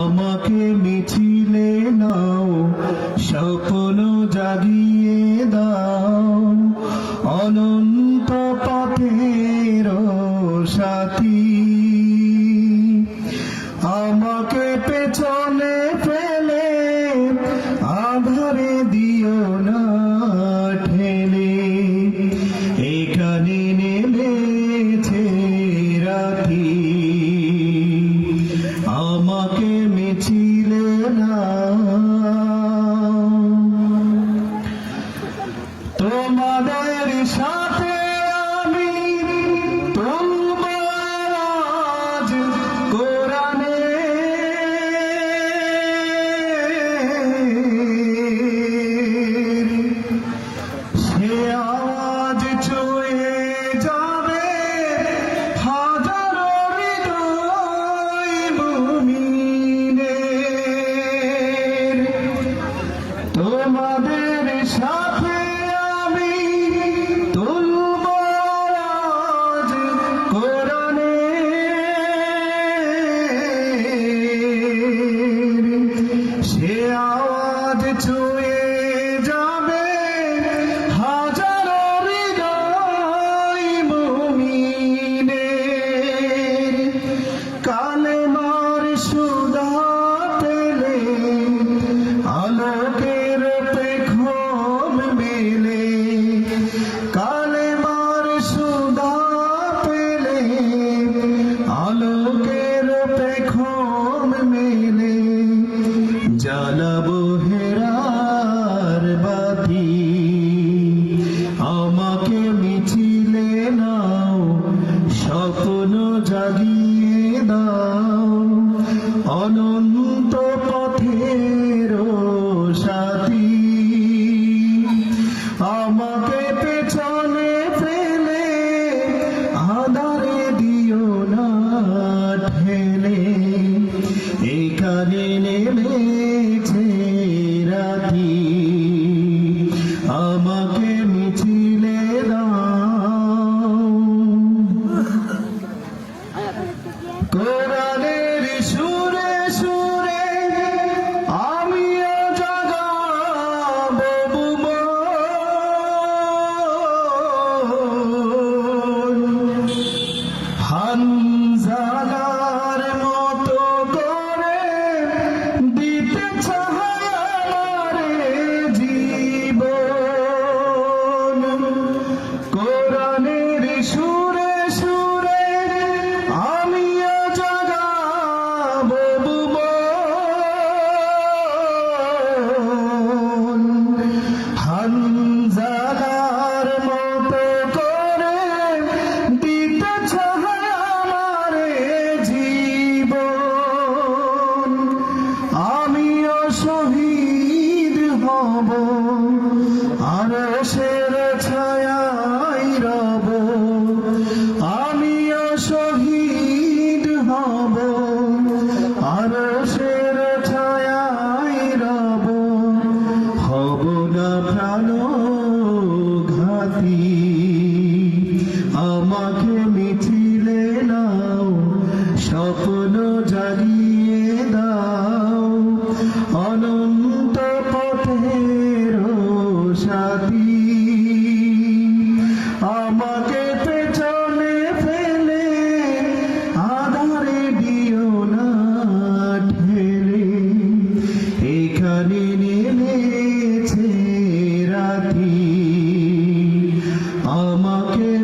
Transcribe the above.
আমাকে মিছিলে নাও সকল জাগিয়ে দাও। অনন্ত পথের সাথী তোমাদের সাথে পেলে মার সুদা পেলে, আলোকের পেখন মেলে, জ্বালাবো হেরার আমাকে মিছিলে নাও, স্বপ্ন জাগিয়ে দাও, অনন্ত পথে নেমেছে রাতি আরশের ছায়াই রব আমিও শহীদ হব। আরশের ছায়াই রব না প্রাণ ঘাতি আমাকে মিছিলে নাও, স্বপ্ন জাগিয়ে আমাকে